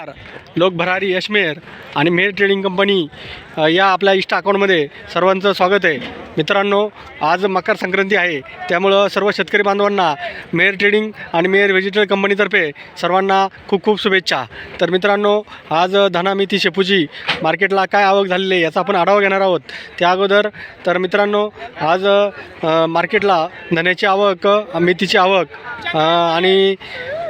नमस्कार. लोक भरारी यशमेर आणि मेर ट्रेडिंग कंपनी या आपल्या इष्ट अकाउंटमध्ये सर्वांचं स्वागत आहे. मित्रांनो आज मकर संक्रांती आहे. त्यामुळं सर्व शेतकरी बांधवांना मेयर ट्रेडिंग आणि मेयर व्हेजिटेबल कंपनीतर्फे सर्वांना खूप खूप शुभेच्छा. तर मित्रांनो आज धना मेथी शेपूची मार्केटला काय आवक झालेली आहे याचा आपण आढावा घेणार आहोत. त्या अगोदर तर मित्रांनो आज मार्केटला धन्याची आवक मेथीची आवक आणि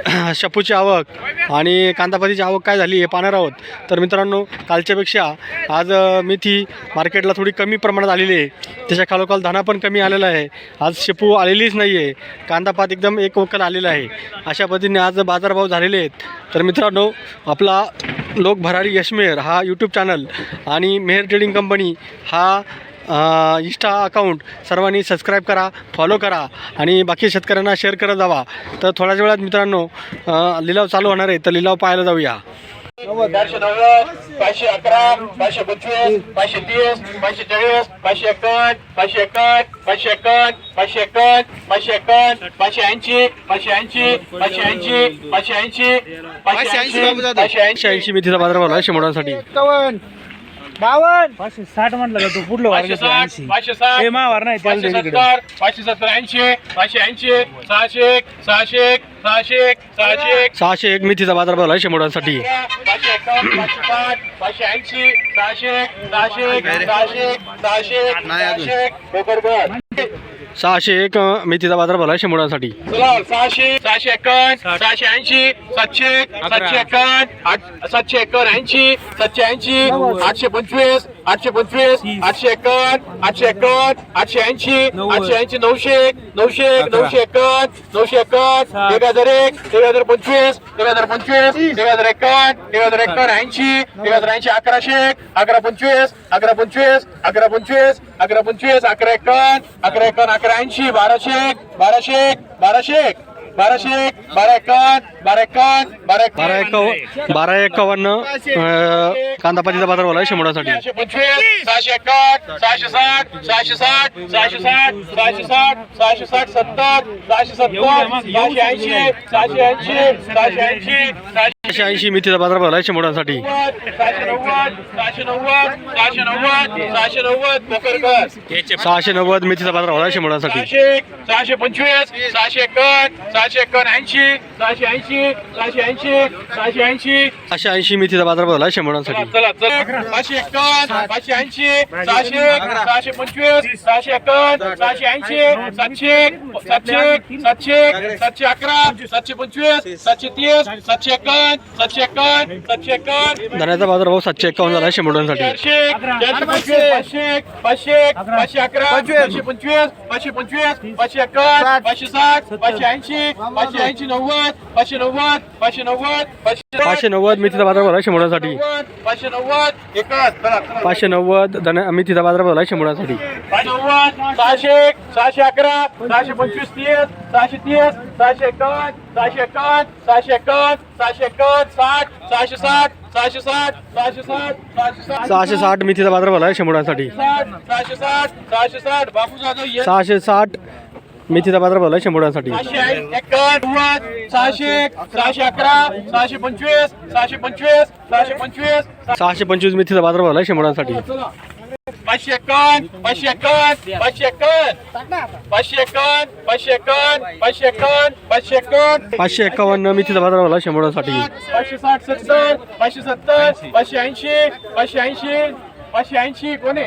शपूची आवक आणि कांदापातीची आवक काय झाली हे पाहणार आहोत. तर मित्रांनो कालच्यापेक्षा आज मेथी मार्केटला थोडी कमी प्रमाणात आलेली आहे. त्याच्या खालोखाल धाना पण कमी आलेला आहे. आज शेपू आलेलीच नाही आहे कांदापात एकदम एक वकल आलेला आहे. अशा पद्धतीने आज बाजारभाव झालेले आहेत. तर मित्रांनो आपला लोक भरारी यशमेर हा यूट्यूब चॅनल आणि मेहर ट्रेडिंग कंपनी हा इंस्टा अकाउंट सर्वांनी सबस्क्राईब करा फॉलो करा आणि बाकी शेतकऱ्यांना शेअर करत जावा. तर थोड्याच वेळात मित्रांनो लिलाव चालू होणार आहे. तर लिलाव पाहायला जाऊया. चारशे नव्वद पाचशे अकरा पाचशे पंचवीस पाचशे तीस पाचशे चाळीस पाचशे एकावन्न पाचशे एकावन्न पाचशे एकावन्न पाचशे एकावन्न पाचशे एकावन्न पाचशे ऐंशी पाचशे ऐंशी पाचशे ऐंशी पाचशे ऐंशी पाचशे ऐंशी पाचशे ऐंशी मेथीचा बाजार आहे शेमोडांसाठी बावन्न पाचशे साठ म्हटलं का तू पुढलं पाचशे वार साठ ऐंशी पाचशे साठ हे मावार नाही त्याला पाचशे दे. सत्तर पाचशे सत्तर ऐंशी पाचशे ऐंशी सहाशे एक सहाशे एक सहाशे एक सहाशे एक सहाशे एक मेथीचा बाजार भाव आहे शेमोडांसाठी पाचशे एकावन्न पाचशे साठ पाचशे ऐंशी सहाशे सहाशे सहाशे सहाशे सहाशे बरोबर सहाशे एक मेथीचा बाजार आहे शेमोडांसाठी चला सहाशे सहाशे एकावन्न सहाशे ऐंशी सातशे सातशे एकावन्न आठ सातशे एकावन्न ऐंशी सातशे ऐंशी आठशे पंचवीस आठशे पंचवीस आठशे एकावन्न आठशे एकावन्न आठशे ऐंशी आठशे ऐंशी नऊशे एक नऊशे एक नऊशे एकावन्न नऊशे एकावन्न एक हजार एक एक हजार पंचवीस एक हजार पंचवीस एक हजार एकावन्न एक हजार एकावन्न ऐंशी एक हजार ऐंशी अकराशे एक अकरा पंचवीस अकरा पंचवीस अकरा पंचवीस अकरा पंचवीस अकरा एकावन्न अकरा एकावन्न अकरा ऐंशी बाराशे एक बाराशे एक बाराशे एक बाराशे एक बारा एकावन्न बारा एकावन्न बारा बारा एकावन्न बारा एकावन्न अ, कांदापातीचा बाजार आहे शेमोडांसाठी सहाशे पंचवीस सहाशे एकावन्न सहाशे साठ सहाशे साठ सहाशे साठ सहाशे साठ सहाशे साठ सत्तर सहाशे सत्तर सहाशे ऐंशी सहाशे ऐंशी सहाशे ऐंशी सहाशे ऐंशी मेथीचा बाजार भाव आहे सहाशे नव्वद सहाशे नव्वद मेथीचा बाजार भाव आहे सहाशे पंचवीस सहाशे एकावन्न सहाशे एकावन्न ऐंशी सहाशे ऐंशी सहाशे ऐंशी सहाशे ऐंशी सहाशे ऐंशी मेथीचा बाजार भाव आहे चला चला पाचशे एकावन्न पाचशे ऐंशी सहाशे सहाशे पंचवीस सहाशे एकावन्न सहाशे ऐंशी सातशे सातशे सातशे सातशे अकरा सातशे पंचवीस सातशे तीस सातशे एकावन्न धन्याचा बाजार भाऊ सातशे एक्कावन्न झाला शंभर साठ पाचशे ऐंशी पाचशे ऐंशी नव्वद पाचशे नव्वद पाचशे नव्वद पाचशे पाचशे नव्वद मेथीचा बाजार शेमोडांसाठी नव्वद पाचशे नव्वद एकच. पाचशे नव्वद मेथीचा बाजार पाचशे नव्वद सहाशे एक, सहाशे अकरा सहाशे पंचवीस तीस सहाशे तीस सहाशे एकावन्न सहाशे एकावन्न सहाशे एकावन्न सहाशे एकावन्न साठ सहाशे साठ सहाशे साठ सहाशे साठ सहाशे साठ. सहाशे साठ मेथीचा बाजार भाव आहे शेमोडांसाठी साठ सहाशे साठ सहाशे साठ. बापू जाधव सहाशे साठ मेथीचा बाजार आहे शेंबुडांसाठी सहाशे अकरा सहाशे पंचवीस सहाशे पंचवीस सहाशे पंचवीस सहाशे पंचवीस मेथीचा बाजार आहे शेंबुडांसाठी पाचशे एकावन्न पाचशे एकावन्न पाचशे एकावन्न पाचशे एकावन्न पाचशे एकावन्न पाचशे एकावन्न पाचशे एकावन्न. पाचशे एकावन्न मेथीचा बाजार आहे शेंबुडांसाठी पाचशे साठ सत्तर पाचशे सत्तर पाचशे ऐंशी पाचशे ऐंशी पाचशे ऐंशी कोणे?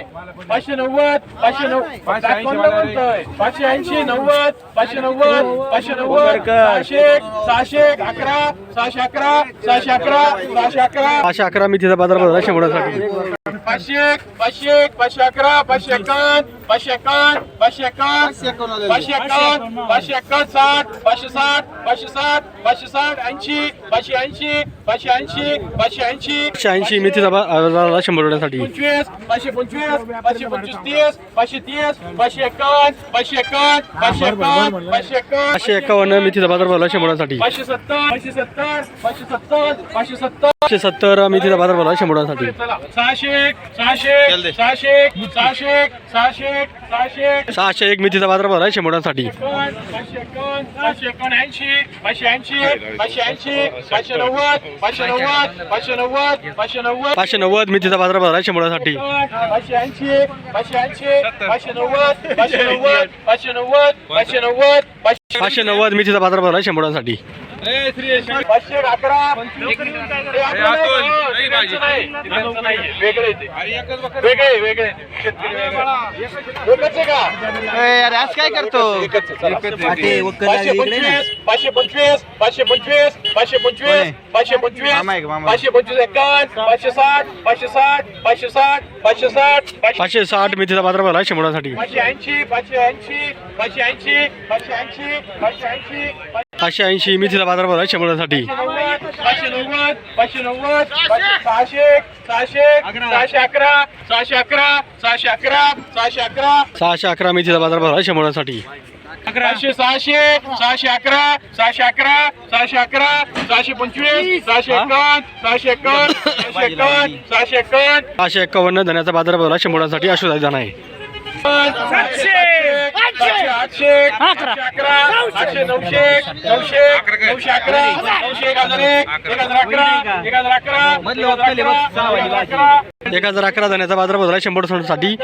पाचशे नव्वद पाचशे नव्वद. पाचशे ऐंशी नव्वद पाचशे नव्वद पाचशे नव्वद सहाशे एक, सहाशे एक, अकरा सहाशे अकरा सहाशे अकरा सहाशे अकरा. पाचशे अकरा मेथीचा बाजार भाव आहे शेंबुडांसाठी पाचशे एक पाचशे एक पाचशे अकरा पाचशे एकावन्न पाचशे एकावन्न पाचशे एकावन्न पाचशे एकावन्न पाचशे एकावन्न साठ पाचशे साठ पाचशे साठ पाचशे साठ ऐंशी पाचशे ऐंशी पाचशे ऐंशी पाचशे ऐंशी पाचशे ऐंशी बाजार आहे शेंबुडांसाठी पंचवीस पाचशे पंचवीस पाचशे पंचवीस तीस पाचशे तीस पाचशे एकावन्न पाचशे एकावन्न पाचशे एकावन्न पाचशे एकावन्न पाचशे एकावन्न मेथीचा बाजार भाव आहे शेंबुडांसाठी पाचशे सत्तर पाचशे सत्तर पाचशे सत्तर पाचशे सत्तर. पाचशे सत्तर मेथीचा बाजार भाव आहे शेंबुडांसाठी चला सहाशे सहाशे एक मेथीचा बाजार भर शेमोड्यांसाठी पाचशे नव्वद मिथीचा बाजार भर आहे शेमोड्यांसाठी पाचशे नव्वद मिथीचा बाजार भर शेमोडासाठी शेमोड्यांसाठी पाचशे अकरा. वेगळं. वेगळं. एकच का? आज काय करतो. पाचशे पंचवीस पाचशे पंचवीस पाचशे पंचवीस पाचशे पंचवीस पाचशे पंचवीस मामा? पाचशे साठ पाचशे साठ पाचशे साठ पाचशे साठ पाचशे साठ मेथीचा बाजारभाव आहे शेंबोडांसाठी पाचशे ऐंशी पाचशे ऐंशी पाचशे ऐंशी पाचशे ऐंशी पाचशे ऐंशी पाचशे ऐंशी मेथीचा बाजारभाव आहे शेंबोडांसाठी नव्वद पाचशे नव्वद पाचशे नव्वद सहाशे सहाशे सहाशे अकरा सहाशे अकरा सहाशे अकरा सहाशे अकरा. सहाशे अकरा मेथीचा बाजारभाव आहे शेंबोडांसाठी सहाशे सहाशे सहाशे अकरा सहाशे अकरा सहाशे अकरा सहाशे पंचवीस सहाशे एकावन्न सहाशे एकावन्न सहाशे एकावन्न सहाशे एकावन्न. सहाशे एक्कावन्न धन्याचा बाजारभाव आहे शेंबोडांसाठी अशोक दाना आहे सातशे सातशे आठशे आठशे अकरा आठशे नऊशे नऊशे नऊशे अकरा नऊशे एक हजार एक एक हजार अकरा एक हजार अकरा एक हजार अकरा एक हजार अकरा एक हजार अकरा धन्याचा बाजारभाव आहे शेंबोडासाठी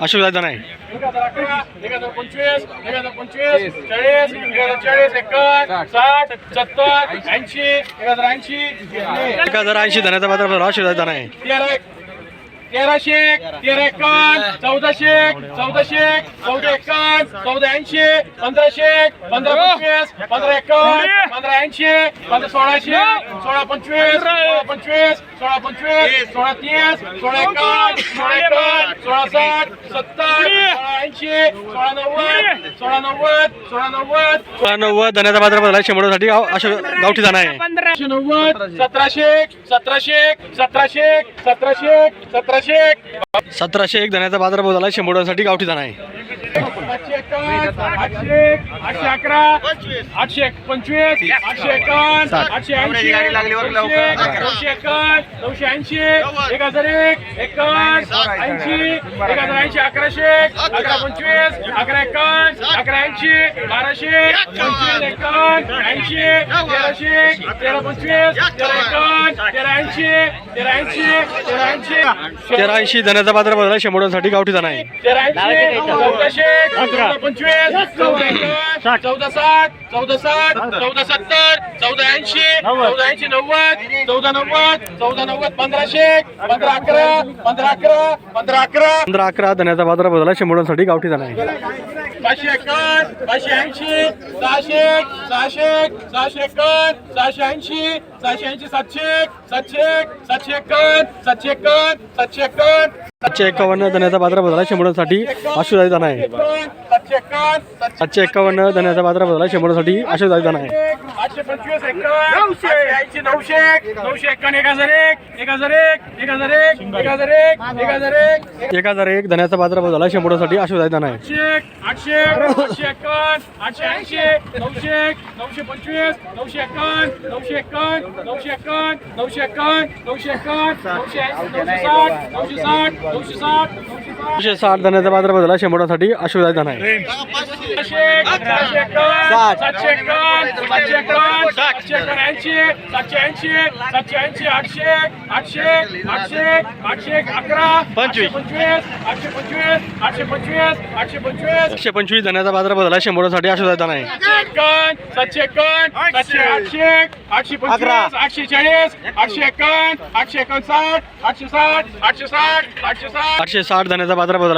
अशोक दाना आहे एक हजार अकरा एक हजार पंचवीस एक हजार पंचवीस चाळीस एक हजार चाळीस एकावन्न साठ सत्तर ऐंशी एक हजार ऐंशी एक हजार ऐंशी धन्याचा बाजारभाव अशोक दाना आहे तेरा एक तेराशे एक तेरा एकावन्न चौदाशे एक चौदाशे एक चौदा एकावन्न चौदा ऐंशी पंधराशे एक पंधरा पंचवीस पंधरा एकावन्न पंधरा ऐंशी पंधरा सोळाशे सोळा पंचवीस सोळा पंचवीस सोळा पंचवीस सोळा तीस सोळा एकावन्न सोळा एकावन्न सोळा साठ सत्तर सोळा ऐंशी सोळा नव्वद सोळा नव्वद सोळा नव्वद सोळा नव्वद धन्याचा बाजारभाव आहे शेंबोडासाठी अशोक गावठी दाना आहे. पंधराशे नव्वद सतराशे एक सतराशे एक सतराशे एक सतराशे एक सतराशे एक. सतराशे एक धन्याचा बाजारभाव झाला शेंबोडासाठी गावठी दाना आहे. एकावन्न आठशे आठशे अकरा आठशे एक पंचवीस आठशे एकावन्न आठशे ऐंशी नऊशे एकावन्न नऊशे ऐंशी एक हजार एक एकावन्न ऐंशी एक हजार ऐंशी अकराशे अकरा पंचवीस अकरा एकावन्न अकरा ऐंशी बाराशे पंचवीस एकावन्न ऐंशी तेराशे तेरा पंचवीस तेरा एकावन्न तेरा ऐंशी तेरा ऐंशी तेरा ऐंशी. तेरा ऐंशी धन्याचा बाजारभाव झाला शेंबोडासाठी गावठी दाना आहे. तेरा ऐंशी चौदाशे चौदा पंचवीस चौदा एकावन्न चौदा साठ चौदा साठ चौदा सत्तर चौदा ऐंशी चौदा ऐंशी नव्वद चौदा नव्वद चौदा नव्वद पंधराशे पंधरा अकरा पंधरा अकरा पंधरा अकरा. पंधरा अकरा धन्याचा बाजारभाव झाला शेंबोडासाठी गावठी आहे. पाचशे एकावन्न पाचशे ऐंशी सहाशे सहाशे सहाशे एकावन्न सहाशे ऐंशी सहाशे ऐंशी सातशे सातशे सातशे एकावन्न सातशे एकावन्न सातशे एकावन्न. सातशे एकावन्न धन्याचा बाजारभाव झाला शेंबोडासाठी अशोक दाना आहे सातशे एकावन्न सातशे एकावन्न धन्याचा बाजारभाव झाला शेंबोडासाठी अशोक दाना आहे आठशे पंचवीस एकावन्न. नऊशे. ऐंशी नऊशे नऊशे एकावन्न एक हजार एक एक हजार एक एक हजार एक एक हजार एक एक हजार एक. एक हजार एक धन्याचा बाजारभाव झाला शेंबोडासाठी अशोक दाना आहे आठशे आठशे आठशे एकावन्न आठशे ऐंशी नऊशे नऊशे पंचवीस नऊशे एकावन्न नऊशे एकावन्न नऊशे एकावन्न नऊशे एकावन्न नऊशे एकावन्न नऊशे नऊशे साठ नऊशे साठ नऊशे साठ नऊशे साठ धन्याचा बाजारभाव झाला. शेंबोडासाठी अशोक दाना आहे. एकशे पंचवीस धन्याचा बाजारभाव झाला. शेंबोडासाठी अशोक दाना आहे. सातशे एकावन्न सातशे आठशे आठशे पंचवीस आठशे चाळीस आठशे एकावन्न आठशे एकावन्न साठ आठशे साठ आठशे साठ आठशे साठ. आठशे साठ धन्याचा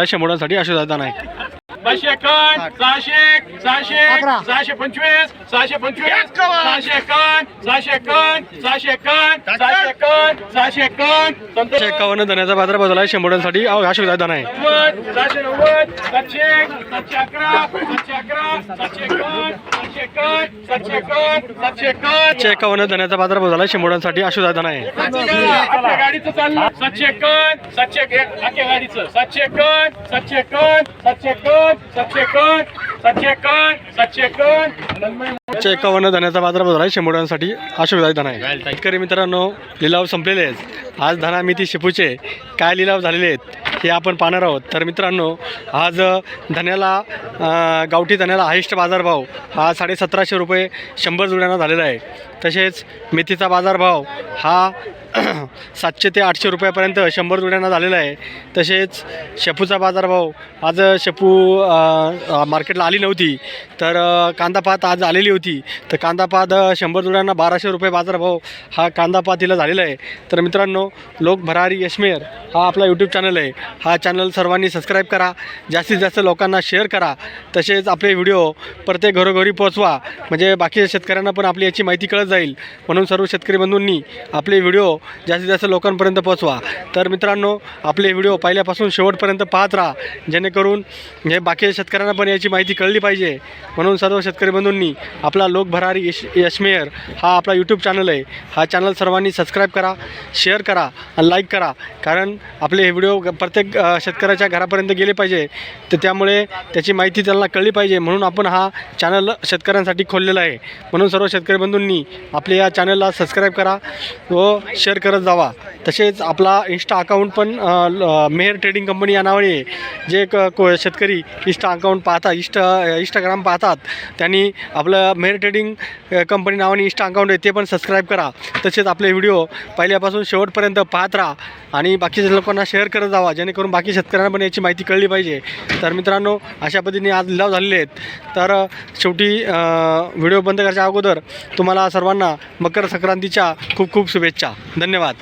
शेंबोडासाठी अशोक दाना आहे पाचशे एकावन्न सहाशे सहाशे सहाशे पंचवीस सहाशे पंचवीस सहाशे एकावन्न सहाशे एकावन्न सहाशे एकावन्न सहाशे एकावन्न सहाशे एकावन्न एकशे संतोष एकावन्न धन्याचा बाजारभाव झाला शेंबोडासाठी अशोक दाना आहे नव्वद सहाशे नव्वद सातशे सातशे अकरा सातशे अकरा सातशे एकावन्न सातशे एकावन्न एकशे एकावन्न धन्याचा बाजारभाव झाला शेंबोडासाठी अशोक दाना आहे आपल्या गाडीचं चाललं सातशे एकावन्न सातशे एक- आख्या गाडीचं सातशे एकावन्न सातशे एकावन्न सातशे एकावन्न सातशे एकावन्न सातशे एक्कावन्न सातशे एक्कावन्न चे एकावन्न धन्याचा झाला आहे शंभरांसाठी अशोकदायी धना आहे शेतकरी मित्रांनो लिलाव संपलेले आहेत. आज धना मिती शेपूचे काय लिलाव झालेले आहेत? हे आपण पाहणार आहोत. तर मित्रांनो आज धन्याला गावठी धन्याला हायस्ट बाजारभाव हा साडे सतराशे रुपये शंभर जुड्यांना झालेला आहे. तसेच मेथीचा बाजारभाव हा सातशे ते आठशे रुपयापर्यंत शंभर जुड्यांना झालेला आहे. तसेच शेपूचा बाजारभाव आज शेपू मार्केटला आली नव्हती. तर कांदापात आज आलेली होती. तर कांदापात शंभर जुड्यांना बाराशे रुपये बाजारभाव हा कांदापातीला झालेला आहे. तर मित्रांनो लोक भरारी यशमेर हा आपला यूट्यूब चॅनल आहे. हा चॅनल सर्वांनी सबस्क्राईब करा. जास्तीत जास्त लोकांना शेअर करा. तसेच आपले व्हिडिओ प्रत्येक घरोघरी पोहोचवा. म्हणजे बाकीच्या शेतकऱ्यांना पण आपली याची माहिती कळत जाईल. म्हणून सर्व शेतकरी बंधूंनी आपले व्हिडिओ जास्तीत जास्त लोकांपर्यंत पोहोचवा. तर मित्रांनो आपले व्हिडिओ पहिल्यापासून शेवटपर्यंत पाहत राहा. जेणेकरून हे बाकीच्या शेतकऱ्यांना पण याची माहिती कळली पाहिजे. म्हणून सर्व शेतकरी बंधूंनी आपला लोक भरारी यश यशमेयर हा आपला यूट्यूब चॅनल आहे. हा चॅनल सर्वांनी सबस्क्राईब करा शेअर करा आणि लाईक करा. कारण आपले हे व्हिडिओ प्रत्येक शेतकऱ्याच्या घरापर्यंत गेले पाहिजे. तर त्यामुळे त्याची माहिती त्यांना कळली पाहिजे. म्हणून आपण हा चॅनल शेतकऱ्यांसाठी खोललेला आहे. म्हणून सर्व शेतकरी बंधूंनी आपल्या या चॅनलला सबस्क्राईब करा व शेअर करत जावा. तसेच आपला इन्स्टा अकाउंट पण मेहर ट्रेडिंग कंपनी या नावाने जे क को शेतकरी इन्स्टा अकाउंट पाहतात इन्स्टा इंस्टाग्राम पाहतात त्यांनी आपलं मेहर ट्रेडिंग कंपनी नावाने इन्स्टा अकाउंट आहे ते पण सबस्क्राईब करा. तसेच आपले व्हिडिओ पहिल्यापासून शेवटपर्यंत पाहत राहा आणि बाकीच्या लोकांना शेअर करत जावा. जेणेकरून बाकी शेतकऱ्यांना पण याची माहिती कळली पाहिजे. तर मित्रांनो अशा पद्धतीने आज लिलाव झालेले आहेत. तर शेवटी व्हिडिओ बंद करायच्या अगोदर तुम्हाला सर्वांना मकर संक्रांतीच्या खूप खूप शुभेच्छा. धन्यवाद.